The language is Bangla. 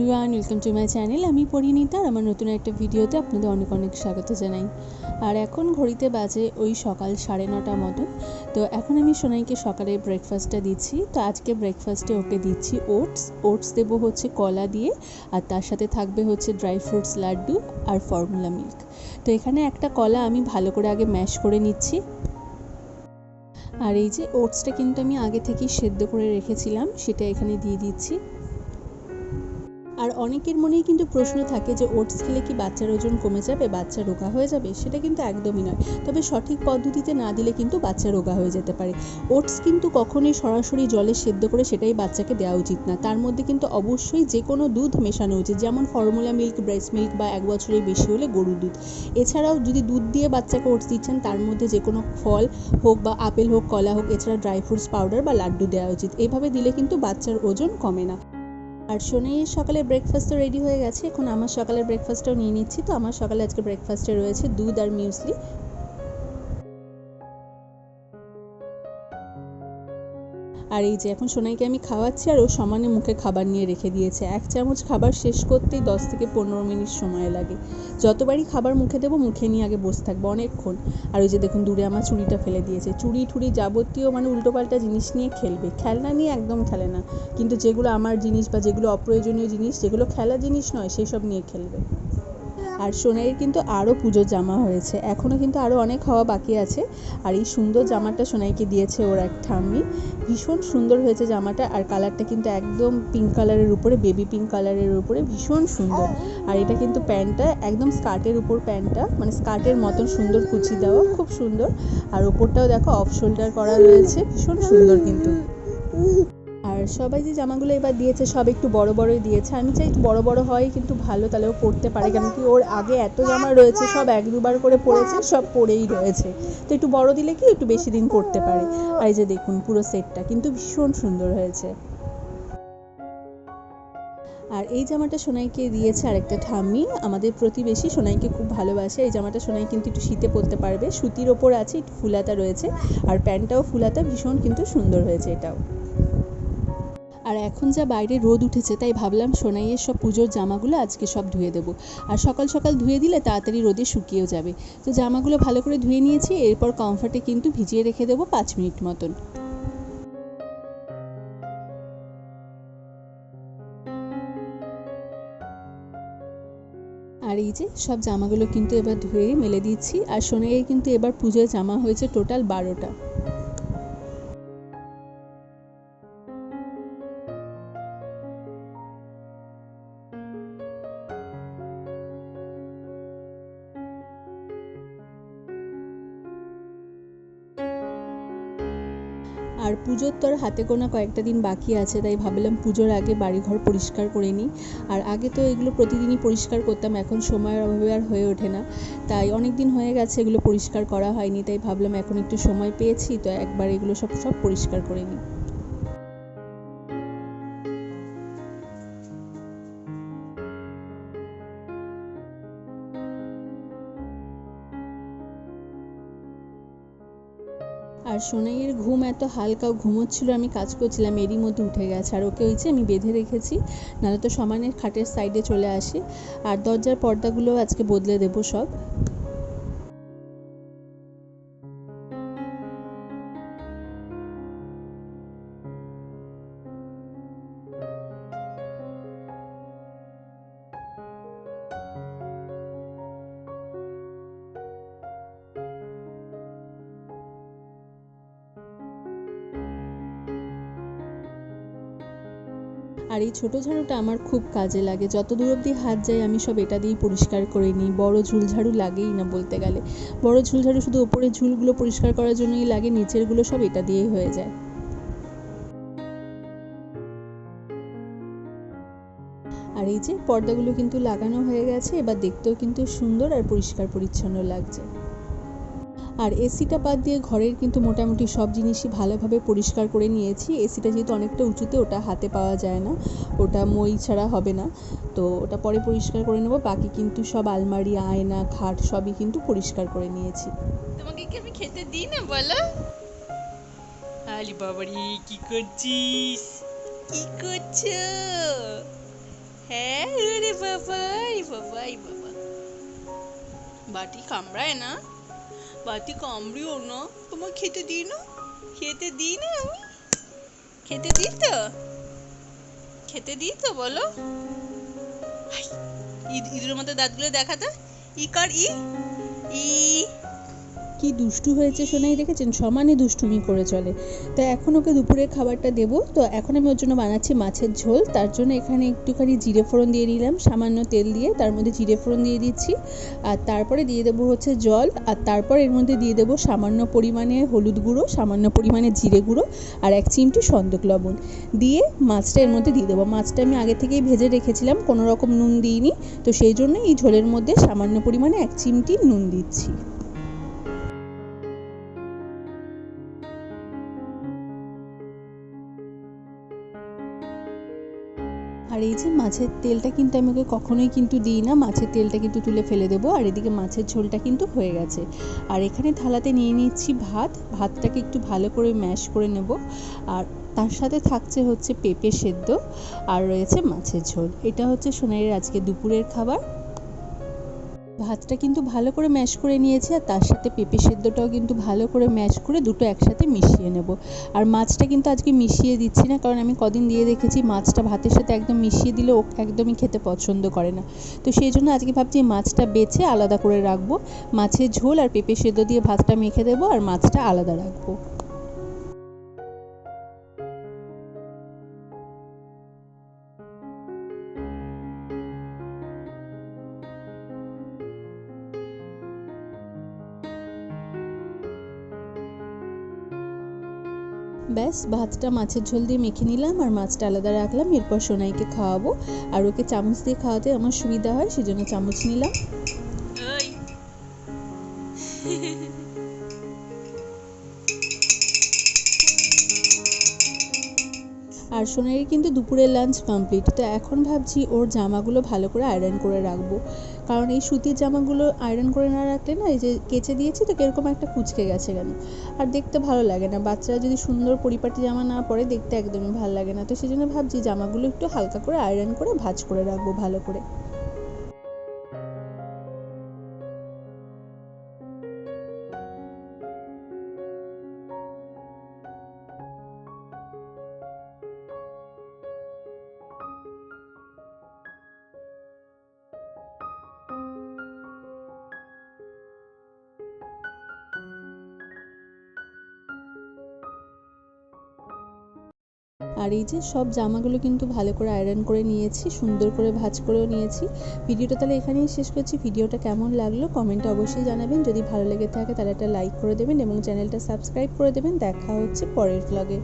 ওয়েলকাম টু মাই চ্যানেল আমি পরিণীতা আর আমার নতুন একটা ভিডিওতে আপনাদের অনেক অনেক স্বাগত জানাই। আর এখন ঘড়িতে বাজে ওই সকাল সাড়ে নটা মতন। তো এখন আমি সোনাইকে সকালে ব্রেকফাস্টটা দিচ্ছি। তো আজকে ব্রেকফাস্টে ওকে দিচ্ছি ওটস ওটস দেবো হচ্ছে কলা দিয়ে। আর তার সাথে থাকবে হচ্ছে ড্রাই ফ্রুটস লাড্ডু আর ফর্মুলা মিল্ক তো এখানে একটা কলা আমি ভালো করে আগে ম্যাশ করে নিচ্ছি। আর এই যে ওটসটা কিন্তু আমি আগে থেকেই সেদ্ধ করে রেখেছিলাম, সেটা এখানে দিয়ে দিচ্ছি। আর অনেকের মনেই কিন্তু প্রশ্ন থাকে যে ওটস খেলে কি বাচ্চার ওজন কমে যাবে বাচ্চা রোগা হয়ে যাবে? সেটা কিন্তু একদমই নয়। তবে সঠিক পদ্ধতিতে না দিলে কিন্তু বাচ্চা রোগা হয়ে যেতে পারে। ওটস কিন্তু কখনোই সরাসরি জলে সেদ্ধ করে সেটাই বাচ্চাকে দেওয়া উচিত না। তার মধ্যে কিন্তু অবশ্যই যে কোনো দুধ মেশানো উচিত। যেমন ফর্মুলা মিল্ক ব্রেস্ট মিল্ক বা এক বছরের বেশি হলে গরুর দুধ। এছাড়াও যদি দুধ দিয়ে বাচ্চাকে ওটস দিচ্ছেন তার মধ্যে যে কোনো ফল হোক বা আপেল হোক কলা হোক এছাড়া ড্রাই ফ্রুটস পাউডার বা লাড্ডু দেওয়া উচিত। এভাবে দিলে কিন্তু বাচ্চার ওজন কমে না। আর শোনেই সকালে ব্রেকফাস্ট তো রেডি হয়ে গেছে। এখন আমার সকালের ব্রেকফাস্টটাও নিয়ে নিচ্ছি। তো আমার সকালে আজকে ব্রেকফাস্টে রয়েছে দুধ আর মিউসলি আর এই যে এখন সোনাইকে আমি খাওয়াচ্ছি আর ও সমানে মুখে খাবার নিয়ে রেখে দিয়েছে। এক চামচ খাবার শেষ করতেই দশ থেকে পনেরো মিনিট সময় লাগে। যতবারই খাবার মুখে দেবো, মুখে নিয়ে আগে বসে থাকব অনেকক্ষণ। আর ওই যে দেখুন, দূরে আমার চুড়িটা ফেলে দিয়েছে। চুড়ি ঠুড়ি যাবতীয় মানে উল্টোপাল্টা জিনিস নিয়ে খেলবে। খেলনা নিয়ে একদম খেলে না। কিন্তু যেগুলো আমার জিনিস বা যেগুলো অপ্রয়োজনীয় জিনিস, যেগুলো খেলা জিনিস নয় সেই সব নিয়ে খেলবে। আর সোনাইয়ের কিন্তু আরও পুজোর জামা হয়েছে। এখনও কিন্তু আরও অনেক হওয়া বাকি আছে। আর এই সুন্দর জামাটা সোনাইকে দিয়েছে ওর এক ঠাম্মি। ভীষণ সুন্দর হয়েছে জামাটা। আর কালারটা কিন্তু একদম পিঙ্ক কালারের উপরে বেবি পিঙ্ক কালারের উপরে, ভীষণ সুন্দর। আর এটা কিন্তু প্যান্টটা, একদম স্কার্টের উপর প্যান্টটা মানে স্কার্টের মতন সুন্দর কুচি দেওয়া, খুব সুন্দর। আর ওপরটাও দেখো অফ শোল্ডার করা রয়েছে, ভীষণ সুন্দর কিন্তু। সবাই যে জামাগুলো এবার দিয়েছে, সব একটু বড় বড়ই দিয়েছে। আমি চাই একটু বড় বড় হয়, কিন্তু ভালো তাহলে ও পরতে পারে, কেন কি ওর আগে এত জামা রয়েছে, সব এক দুবার করে পরেছে সব পরেই রয়েছে। তো একটু বড় দিলে কি একটু বেশি দিন পরতে পারে? আর এই যে দেখুন পুরো সেটটা কিন্তু ভীষণ সুন্দর হয়েছে। আর এই জামাটা সোনাইকে দিয়েছে আরেকটা ঠাম্মি, আমাদের প্রতিবেশী, সোনাইকে খুব ভালোবাসে। এই জামাটা সোনাই কিন্তু একটু শীতে পরতে পারবে, সুতির ওপর আছে, একটু ফুলাতা রয়েছে, আর প্যান্টটাও ফুলাতা, ভীষণ কিন্তু সুন্দর হয়েছে এটাও। আর এখন যা বাইরে রোদ উঠেছে, তাই ভাবলাম সোনাইয়ের সব পুজোর জামাগুলো আজকে সব ধুয়ে দেবো। আর সকাল সকাল ধুয়ে দিলে তাড়াতাড়ি রোদে শুকিয়েও যাবে। তো জামাগুলো ভালো করে ধুয়ে নিয়েছি, এরপর কমফর্টে কিন্তু ভিজিয়ে রেখে দেবো পাঁচ মিনিট মতন। আর এই যে সব জামাগুলো কিন্তু এবার ধুয়ে মেলে দিচ্ছি, আর সোনাইয়ের কিন্তু এবার পুজোয় জামা হয়েছে টোটাল বারোটা। আর পুজোর তো আর হাতে গোনা কয়েকটা দিন বাকি আছে, তাই ভাবলাম পুজোর আগে বাড়িঘর পরিষ্কার করে নিই। আর আগে তো এগুলো প্রতিদিনই পরিষ্কার করতাম, এখন সময়ের অভাবে আর হয়ে ওঠে না। তাই অনেক দিন হয়ে গেছে এগুলো পরিষ্কার করা হয়নি, তাই ভাবলাম এখন একটু সময় পেয়েছি, তো একবার এগুলো সব সব পরিষ্কার করে নিই। আর সোনাইয়ের ঘুম এত হালকা ঘুমোচ্ছিল, আমি কাজ করছিলাম, এরই মধ্যে উঠে গেছে। আর ওকে হয়েছে আমি বেঁধে রেখেছি, নাহলে তো সমানের খাটের সাইডে চলে আসে। আর দরজার পর্দাগুলো আজকে বদলে দেবো সব। আর এই ছোটো ঝাড়ুটা আমার খুব কাজে লাগে। যত দূর অবধি হাত যায়, আমি সব এটা দিয়েই পরিষ্কার করে নিই। বড় ঝুলঝাড়ু লাগেই না বলতে গেলে। বড় ঝুলঝাড়ু শুধু ওপরের ঝুলগুলো পরিষ্কার করার জন্যই লাগে, নিচেরগুলো সব এটা দিয়েই হয়ে যায়। আর এই যে, পর্দাগুলো কিন্তু লাগানো হয়ে গেছে, এবার দেখতেও কিন্তু সুন্দর আর পরিষ্কার পরিচ্ছন্ন লাগছে। আর এসিটা বাদ দিয়ে ঘরের কিন্তু মোটামুটি সব জিনিসই ভালোভাবে পরিষ্কার করে নিয়েছি। এসিটা যেহেতু অনেকটা উঁচুতে, ওটা হাতে পাওয়া যায় না। ওটা মই ছাড়া হবে না। তো ওটা পরে পরিষ্কার করে নেব। বাকি কিন্তু সব আলমারি, আয়না, খাট সবই কিন্তু পরিষ্কার করে নিয়েছি। তোমাকে কি আমি খেতে দিই না, বলো? আলি বাবারি, কি করছিস? কি করছ? হ্যাঁ আরে বাবা বাবা বাবা। বাটি কামড়ায় না? বাটি কামড়িও না। তোমার খেতে দিই না? খেতে দিই না আমি? খেতে দিই তো? খেতে দিই তো, বলো। ইঁদুরের মতো দাঁতগুলো দেখাতো ই কার ই? ই কি দুষ্টু হয়েছে সোনাই দেখেছেন? সমানে দুষ্টুমি করে চলে। তো এখন ওকে দুপুরের খাবারটা দেবো। তো এখন আমি ওর জন্য বানাচ্ছি মাছের ঝোল। তার জন্য এখানে একটুখানি জিরে ফোড়ন দিয়ে নিলাম, সামান্য তেল দিয়ে। তার মধ্যে জিরে ফোড়ন দিয়ে দিচ্ছি। আর তারপরে দিয়ে দেবো হচ্ছে জল। আর তারপর এর মধ্যে দিয়ে দেবো সামান্য পরিমাণে হলুদ গুঁড়ো, সামান্য পরিমাণে জিরে গুঁড়ো আর এক চিমটি সন্দক লবণ। দিয়ে মাছটা এর মধ্যে দিয়ে দেবো। মাছটা আমি আগে থেকেই ভেজে রেখেছিলাম, কোনো রকম নুন দিইনি। তো সেই জন্য এই ঝোলের মধ্যে সামান্য পরিমাণে এক চিমটি নুন দিচ্ছি। এই যে মাছের তেলটা কিন্তু আমি ওকে কখনোই কিন্তু দিই না। মাছের তেলটা কিন্তু তুলে ফেলে দেবো, আর এদিকে মাছের ঝোলটা কিন্তু হয়ে গেছে। আর এখানে থালাতে নিয়ে নিচ্ছি ভাত, ভাতটাকে একটু ভালো করে ম্যাশ করে নেব। আর তার সাথে থাকছে হচ্ছে পেঁপে সেদ্ধ, আর রয়েছে মাছের ঝোল। এটা হচ্ছে সোনাইয়ের আজকে দুপুরের খাবার। ভাতটা কিন্তু ভালো করে ম্যাশ করে নিয়েছি আর তার সাথে পেঁপে সেদ্ধটাও কিন্তু ভালো করে ম্যাশ করে দুটো একসাথে মিশিয়ে নেব। আর মাছটা কিন্তু আজকে মিশিয়ে দিচ্ছি না, কারণ আমি কদিন দিয়ে দেখেছি মাছটা ভাতের সাথে একদম মিশিয়ে দিলে ও একদমই খেতে পছন্দ করে না। তো সেই জন্য আজকে ভাবছি মাছটা বেছে আলাদা করে রাখব। মাছের ঝোল আর পেঁপে সেদ্ধ দিয়ে ভাতটা মেখে দেবো আর মাছটা আলাদা রাখব। ব্যাস ভাতটা মাছের ঝোল দিয়ে মেখে নিলাম আর মাছটা আলাদা রাখলাম। এরপর সোনাইকে খাওয়াবো। আর ওকে চামচ দিয়ে খাওয়াতে আমার সুবিধা হয় সেজন্য চামচ নিলাম। আর সোনাইয়ের কিন্তু দুপুরের লাঞ্চ কমপ্লিট। তো এখন ভাবছি ওর জামাগুলো ভালো করে আয়রন করে রাখব। কারণ এই সুতির জামাগুলো আয়রন করে না রাখলে না, এই যে কেচে দিয়েছি তো কীরকম একটা কুচকে গেছে কেন? আর দেখতে ভালো লাগে না। বাচ্চারা যদি সুন্দর পরিপাটি জামা না পরে, দেখতে একদমই ভালো লাগে না। তো সেই জন্য ভাবছি জামাগুলো একটু হালকা করে আয়রন করে ভাঁজ করে রাখব ভালো করে। আর এই যে সব জামাগুলো কিন্তু ভালো করে আয়রন করে নিয়েছি, সুন্দর করে ভাজ করেও নিয়েছি। ভিডিওটা তাহলে এখানেই শেষ করছি। ভিডিওটা কেমন লাগল কমেন্টে অবশ্যই জানাবেন। যদি ভালো লেগে থাকে তাহলে একটা লাইক করে দেবেন এবং চ্যানেলটা সাবস্ক্রাইব করে দেবেন। দেখা হচ্ছে পরের ভ্লগে